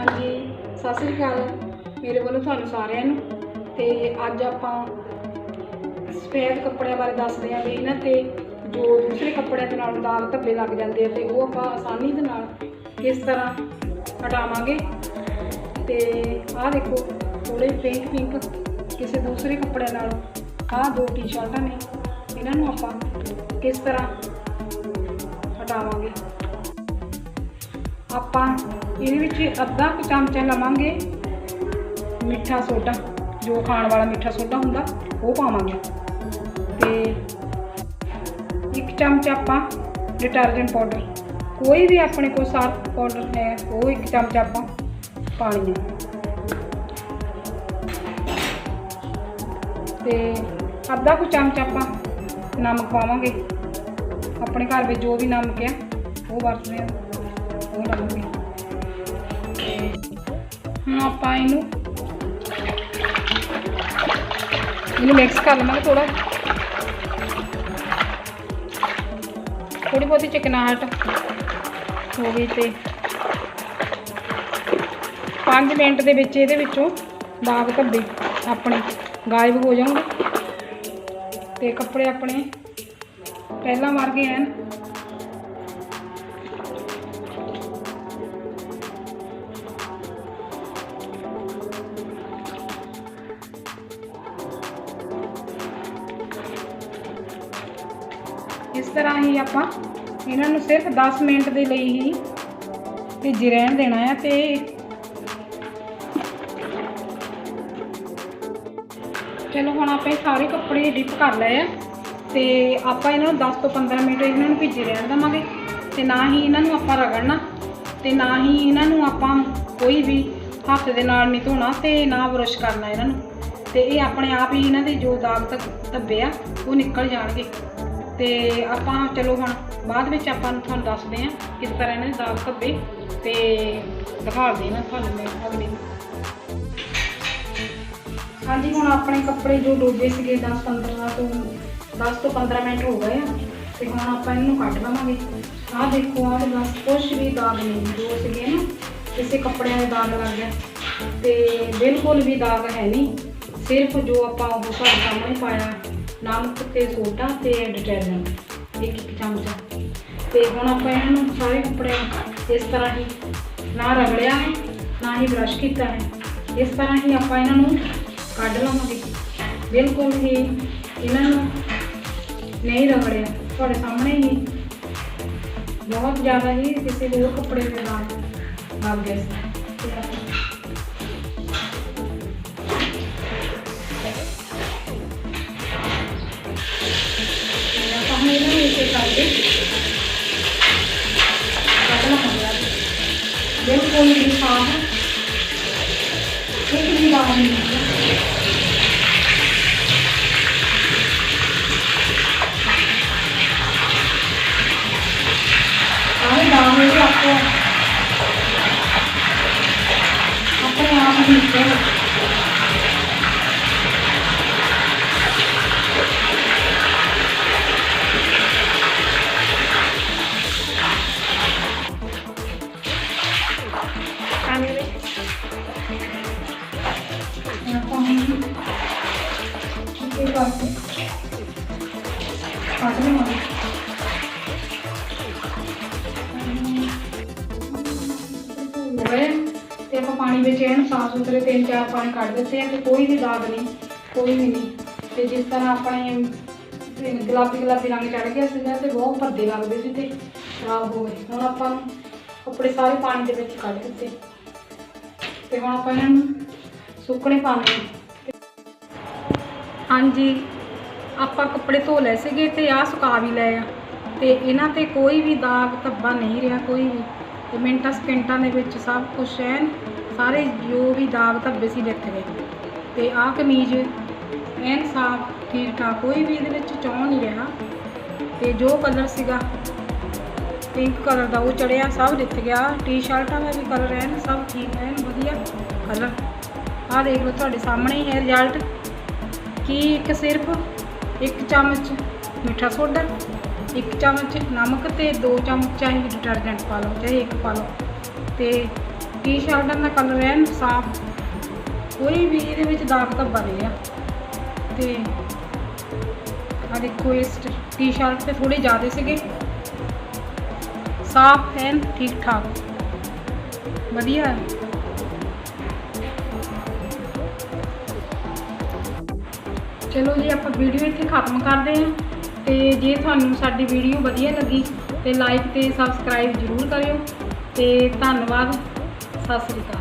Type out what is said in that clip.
ਹਾਂਜੀ, ਸਤਿ ਸ੍ਰੀ ਅਕਾਲ। ਮੇਰੇ ਵੱਲੋਂ ਤੁਹਾਨੂੰ ਸਾਰਿਆਂ ਨੂੰ। ਤੇ ਅੱਜ ਆਪਾਂ ਸਫੈਦ ਕੱਪੜਿਆਂ ਬਾਰੇ ਦੱਸਦੇ ਹਾਂ ਵੀ ਇਹਨਾਂ ਤੇ ਜੋ ਦੂਸਰੇ ਕੱਪੜਿਆਂ ਦੇ ਨਾਲ ਦਾਗ ਧੱਬੇ ਲੱਗ ਜਾਂਦੇ ਆ ਤੇ ਉਹ ਆਪਾਂ ਆਸਾਨੀ ਦੇ ਨਾਲ ਕਿਸ ਤਰ੍ਹਾਂ ਹਟਾਵਾਂਗੇ। ਤੇ ਆਹ ਦੇਖੋ ਥੋੜੇ ਪਿੰਕ ਪਿੰਕ ਕਿਸੇ ਦੂਸਰੇ ਕੱਪੜਿਆਂ ਨਾਲ ਆਹ ਦੋ ਟੀ-ਸ਼ਰਟਾਂ ਨੇ, ਇਹਨਾਂ ਨੂੰ ਆਪਾਂ ਕਿਸ ਤਰ੍ਹਾਂ ਹਟਾਵਾਂਗੇ। ਆਪਾਂ ਇਹਦੇ ਵਿੱਚ ਅੱਧਾ ਕੁ ਚਮਚਾ ਲਵਾਂਗੇ ਮਿੱਠਾ ਸੋਡਾ, ਜੋ ਖਾਣ ਵਾਲਾ ਮਿੱਠਾ ਸੋਡਾ ਹੁੰਦਾ, ਉਹ ਪਾਵਾਂਗੇ। ਤੇ ਇੱਕ ਚਮਚਾ ਆਪਾਂ ਡਿਟਰਜੈਂਟ ਪਾਊਡਰ ਕੋਈ ਵੀ ਆਪਣੇ ਕੋਲ ਸਰਫ ਪਾਊਡਰ ਹੈ, ਉਹ ਇੱਕ ਚਮਚਾ ਆਪਾਂ ਪਾਣੀ ਹੈ। ਤੇ ਅੱਧਾ ਕੁ ਚਮਚਾ ਆਪਾਂ ਨਮਕ ਪਾਵਾਂਗੇ। ਆਪਣੇ ਘਰ ਵਿੱਚ ਜੋ ਵੀ ਨਮਕ ਹੈ, ਉਹ ਵਰਤਦੇ ਹਾਂ। ਉਹ ਹੁਣ ਆਪਾਂ ਇਹਨੂੰ ਇਹਨੂੰ ਮਿਕਸ ਕਰ ਲਵਾਂਗੇ ਥੋੜਾ ਥੋੜੀ ਬਹੁਤੀ ਚਿਕਨਾਹਟ ਹੋ ਗਈ ਤੇ 5 ਮਿੰਟ ਦੇ ਵਿੱਚ ਇਹਦੇ ਵਿੱਚੋਂ ਦਾਗ ਧੱਬੇ ਆਪਣੇ ਗਾਇਬ ਹੋ ਜਾਣਗੇ ਤੇ ਕੱਪੜੇ ਆਪਣੇ ਪਹਿਲਾਂ ਵਰਗੇ ਐਨ ਇਸ ਤਰ੍ਹਾਂ ਹੀ ਆਪਾਂ ਇਹਨਾਂ ਨੂੰ ਸਿਰਫ 10 ਮਿੰਟ ਦੇ ਲਈ ਹੀ ਭਿੱਜੇ ਰਹਿਣ ਦੇਣਾ ਹੈ ਤੇ ਚਲੋ ਹੁਣ ਆਪਾਂ ਸਾਰੇ ਕੱਪੜੇ ਡਿਪ ਕਰ ਲਏ ਆ ਤੇ ਆਪਾਂ ਇਹਨਾਂ ਨੂੰ 10 ਤੋਂ 15 ਮਿੰਟ ਇਹਨਾਂ ਨੂੰ ਭਿੱਜੇ ਰਹਿਣ ਦੇਵਾਂਗੇ ਤੇ ਨਾ ਹੀ ਇਹਨਾਂ ਨੂੰ ਆਪਾਂ ਰਗੜਨਾ ਤੇ ਨਾ ਹੀ ਇਹਨਾਂ ਨੂੰ ਆਪਾਂ ਕੋਈ ਵੀ ਹੱਥ ਦੇ ਨਾਲ ਨਹੀਂ ਧੋਣਾ ਤੇ ਨਾ ਬੁਰਸ਼ ਕਰਨਾ ਇਹਨਾਂ ਨੂੰ ਤੇ ਇਹ ਆਪਣੇ ਆਪ ਹੀ ਇਹਨਾਂ ਦੇ ਜੋ ਦਾਗ ਧੱਬ- ਧੱਬੇ ਆ, ਉਹ ਨਿਕਲ ਜਾਣਗੇ। ਤੇ ਆਪਾਂ ਚਲੋ ਹੁਣ ਬਾਅਦ ਵਿੱਚ ਆਪਾਂ ਨੂੰ ਤੁਹਾਨੂੰ ਦੱਸਦੇ ਹਾਂ ਕਿਸ ਤਰ੍ਹਾਂ ਇਹਨਾਂ ਦੇ ਦਾਗ ਧੱਬੇ ਤੇ ਦਿਖਾਉਂਦੇ ਦੇਣਾ ਤੁਹਾਨੂੰ ਮੈਂ ਅਗਲੀ ਹਾਂਜੀ, ਹੁਣ ਆਪਣੇ ਕੱਪੜੇ ਜੋ ਡੋਬੇ ਸੀਗੇ 10 15 ਤੋਂ 10 ਤੋਂ 15 ਮਿੰਟ ਹੋ ਗਏ ਆ ਤੇ ਹੁਣ ਆਪਾਂ ਇਹਨੂੰ ਕੱਢ ਲਵਾਂਗੇ। ਆਹ ਦੇਖੋ, ਆਹ ਬਸ ਕੁਛ ਵੀ ਦਾਗ ਨਹੀਂ ਜੋ ਸੀਗੇ ਨਾ, ਕਿਸੇ ਕੱਪੜਿਆਂ ਦੇ ਦਾਗ ਲੱਗ ਗਿਆ ਤੇ ਬਿਲਕੁਲ ਵੀ ਦਾਗ ਹੈ ਨਹੀਂ। ਸਿਰਫ ਜੋ ਆਪਾਂ ਉਹ ਤੁਹਾਡੇ ਸਾਹਮਣੇ ਪਾਇਆ। ਨਮਕ ਤੇ ਸੋਡਾ ਤੇ ਡਿਟਰਜੈਂਟ ਇੱਕ ਇੱਕ ਚਮਚਾ ਤੇ ਹੁਣ ਆਪਾਂ ਇਹਨਾਂ ਨੂੰ ਸਾਰੇ ਕੱਪੜਿਆਂ ਇਸ ਤਰ੍ਹਾਂ ਹੀ ਨਾ ਰਗੜਿਆ ਹੈ, ਨਾ ਹੀ ਬ੍ਰਸ਼ ਕੀਤਾ ਹੈ। ਇਸ ਤਰ੍ਹਾਂ ਹੀ ਆਪਾਂ ਇਹਨਾਂ ਨੂੰ ਕੱਢ ਲਵਾਂਗੇ। ਬਿਲਕੁਲ ਹੀ ਇਹਨਾਂ ਨੂੰ ਨਹੀਂ ਰਗੜਿਆ। ਤੁਹਾਡੇ ਸਾਹਮਣੇ ਹੀ ਬਹੁਤ ਜ਼ਿਆਦਾ ਹੀ ਕਿਸੇ ਹੋਰ ਕੱਪੜੇ ਦੇ ਨਾਲ ਲੱਗ ਗਏ ਸੀ। ਤੇ ਆਪਾਂ ਤੇ ਆਪਾਂ ਹੁਣ ਇਹ ਪਾਸੇ ਕੱਢ ਲਵਾਂਗੇ ਹੋਏ ਤੇ ਆਪਾਂ ਪਾਣੀ ਵਿੱਚ ਇਹਨੂੰ ਸਾਫ਼ ਸੁਥਰੇ ਤਿੰਨ ਚਾਰ ਪਾਣੀ ਕੱਢ ਦਿੱਤੇ ਆ ਤੇ ਕੋਈ ਵੀ ਦਾਗ ਨਹੀਂ, ਕੋਈ ਵੀ ਨਹੀਂ। ਤੇ ਜਿਸ ਤਰ੍ਹਾਂ ਆਪਣੇ ਗੁਲਾਬੀ ਗੁਲਾਬੀ ਰੰਗ ਚੜ ਗਿਆ ਸੀਗਾ ਤੇ ਬਹੁਤ ਭੱਦੇ ਲੱਗਦੇ ਸੀ ਤੇ ਖਰਾਬ ਹੋ ਗਏ। ਹੁਣ ਆਪਾਂ ਨੂੰ ਕੱਪੜੇ ਸਾਰੇ ਪਾਣੀ ਦੇ ਵਿੱਚ ਕੱਢ ਦਿੱਤੇ। ਤੇ ਹੁਣ ਆਪਾਂ ਇਹਨਾਂ ਨੂੰ ਸੁੱਕਣੇ ਪਾਣੇ ਹਾਂਜੀ, ਆਪਾਂ ਕੱਪੜੇ ਧੋ ਲਏ ਸੀਗੇ ਤੇ ਆਹ ਸੁਕਾ ਵੀ ਲਏ ਆ। ਤੇ ਇਹਨਾਂ ਤੇ ਕੋਈ ਵੀ ਦਾਗ ਧੱਬਾ ਨਹੀਂ ਰਿਹਾ, ਕੋਈ ਵੀ। ਤੇ ਮਿੰਟਾਂ ਸਕਿੰਟਾਂ ਦੇ ਵਿੱਚ ਸਭ ਕੁਝ ਐਨ ਸਾਰੇ ਜੋ ਵੀ ਦਾਗ ਧੱਬੇ ਸੀ ਲਿਖ ਗਏ। ਤੇ ਆਹ ਕਮੀਜ਼ ਐਨ ਸਾਫ਼ ਠੀਕ ਠਾਕ ਕੋਈ ਵੀ ਇਹਦੇ ਵਿੱਚ ਚੌਂ ਨਹੀਂ ਰਿਹਾ। ਤੇ ਜੋ ਕਲਰ ਸੀਗਾ ਪਿੰਕ ਕਲਰ ਦਾ ਉਹ ਚੜਿਆ, ਸਭ ਦਿੱਤ ਗਿਆ ਟੀ-ਸ਼ਰਟਾਂ ਦਾ ਵੀ ਕਲਰ ਐਨ, ਸਭ ਠੀਕ ਐਨ, ਵਧੀਆ ਕਲਰ ਆਹ ਦੇਖ ਲਓ, ਤੁਹਾਡੇ ਸਾਹਮਣੇ ਹੀ ਹੈ ਰਿਜ਼ਲਟ ਕਿ ਇੱਕ ਸਿਰਫ ਇੱਕ ਚਮਚ ਮਿੱਠਾ ਸੋਡਾ, ਇੱਕ ਚਮਚ ਨਮਕ ਤੇ ਦੋ ਚਮਚ ਚਾਹੇ ਡਿਟਰਜੈਂਟ ਪਾ ਲਓ, ਚਾਹੇ ਇੱਕ ਪਾ ਲਓ। ਤੇ ਟੀ-ਸ਼ਰਟਾਂ ਦਾ ਕਲਰ ਐਨ ਸਾਫ਼। ਕੋਈ ਵੀ ਇਹਦੇ ਵਿੱਚ ਦਾਗ ਧੱਬਾ ਨਹੀਂ ਆ। ਤੇ ਆ ਦੇਖੋ, ਇਸ ਟੀ-ਸ਼ਰਟ ਤੇ ਥੋੜੇ ਜ਼ਿਆਦਾ ਸੀਗੇ। ਸਾਫ਼ ਐਨ ਠੀਕ ਠਾਕ ਵਧੀਆ। ਚਲੋ ਜੀ, ਆਪਾਂ ਵੀਡੀਓ ਇੱਥੇ ਖਤਮ ਕਰਦੇ ਹਾਂ ਤੇ ਜੇ ਤੁਹਾਨੂੰ ਸਾਡੀ ਵੀਡੀਓ ਵਧੀਆ ਲੱਗੀ ਤੇ ਲਾਈਕ ਤੇ ਸਬਸਕ੍ਰਾਈਬ ਜ਼ਰੂਰ ਕਰਿਓ ਤੇ ਧੰਨਵਾਦ, ਸਤਿ ਸ੍ਰੀ ਅਕਾਲ।